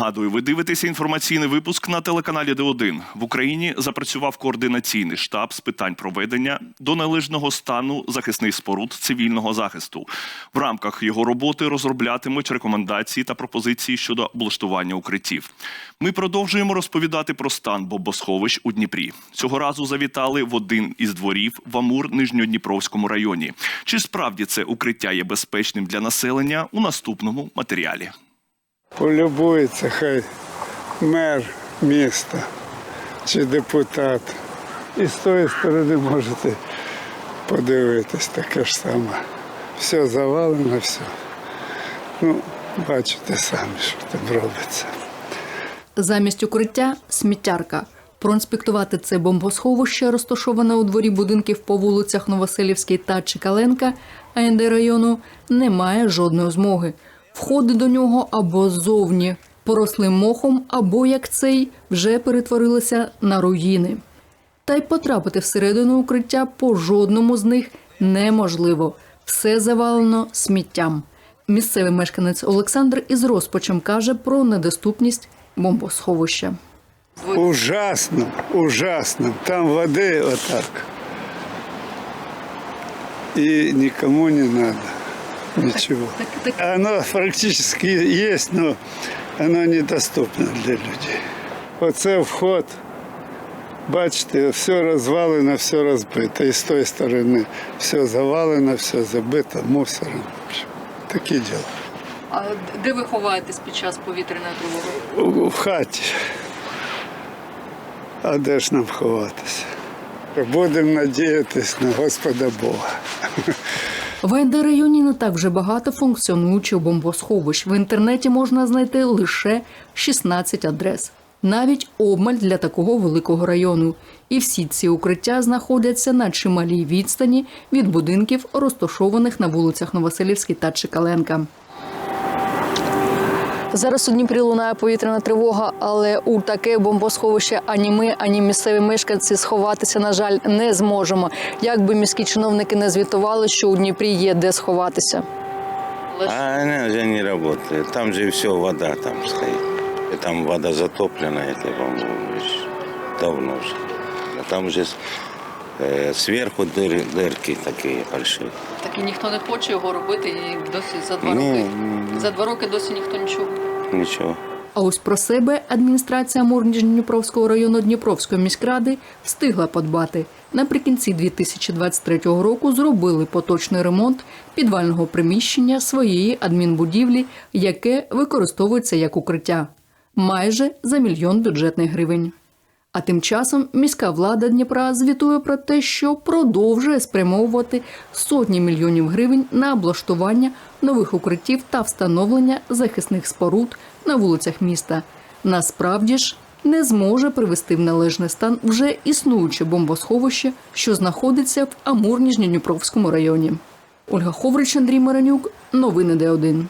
Нагадую, ви дивитеся інформаційний випуск на телеканалі Д1. В Україні запрацював координаційний штаб з питань проведення до належного стану захисних споруд цивільного захисту. В рамках його роботи розроблятимуть рекомендації та пропозиції щодо облаштування укриттів. Ми продовжуємо розповідати про стан бомбосховищ у Дніпрі. Цього разу завітали в один із дворів в Амур Нижньодніпровському районі. Чи справді це укриття є безпечним для населення у наступному матеріалі? Полюбується хай мер міста чи депутат. І з тої сторони можете подивитись таке ж саме. Все завалено, все. Ну, бачите самі, що там робиться. Замість укриття сміттярка. Проінспектувати це бомбосховище, розташоване у дворі будинків по вулицях Новоселівській та Чекаленка АНД району, немає жодної змоги. Входи до нього або ззовні, поросли мохом, або як цей вже перетворилися на руїни. Та й потрапити всередину укриття по жодному з них неможливо. Все завалено сміттям. Місцевий мешканець Олександр із розпачем каже про недоступність бомбосховища. Ужасно, ужасно. Там води отак. І нікому не треба. Нічого. Оно практически есть, но оно недоступно для людей. Оце вход. Бачите, все розвалено, все розбито. І з тої сторони все завалено, все забито мусором. Такі діла. А де ви ховаєтесь під час повітряної тривоги? В хаті. А де ж нам ховатися? Будемо надіятися на Господа Бога. В АНД районі не так вже багато функціонуючих бомбосховищ. В інтернеті можна знайти лише 16 адрес. Навіть обмаль для такого великого району. І всі ці укриття знаходяться на чималій відстані від будинків, розташованих на вулицях Новоселівській та Чекаленка. Зараз у Дніпрі лунає повітряна тривога, але у таке бомбосховище ані ми, ані місцеві мешканці сховатися, на жаль, не зможемо. Як би міські чиновники не звітували, що у Дніпрі є де сховатися. А она уже не работает. Там же все вода там стоит. И там вода затоплена, это, по-моему, давно уже. А там уже э, сверху дыр, дырки такие большие. Так і ніхто не хоче його робити, і досі за два Ні, роки. ні. За два роки досі ніхто нічого. Ничего. А ось про себе адміністрація Мурніжньодніпровського району Дніпровської міськради встигла подбати. Наприкінці 2023 року зробили поточний ремонт підвального приміщення своєї адмінбудівлі, яке використовується як укриття майже за мільйон бюджетних гривень. А тим часом міська влада Дніпра звітує про те, що продовжує спрямовувати сотні мільйонів гривень на облаштування нових укриттів та встановлення захисних споруд на вулицях міста. Насправді ж не зможе привести в належний стан вже існуюче бомбосховище, що знаходиться в Амурніжньодніпровському районі. Ольга Ховрич, Андрій Маранюк, новини Д1.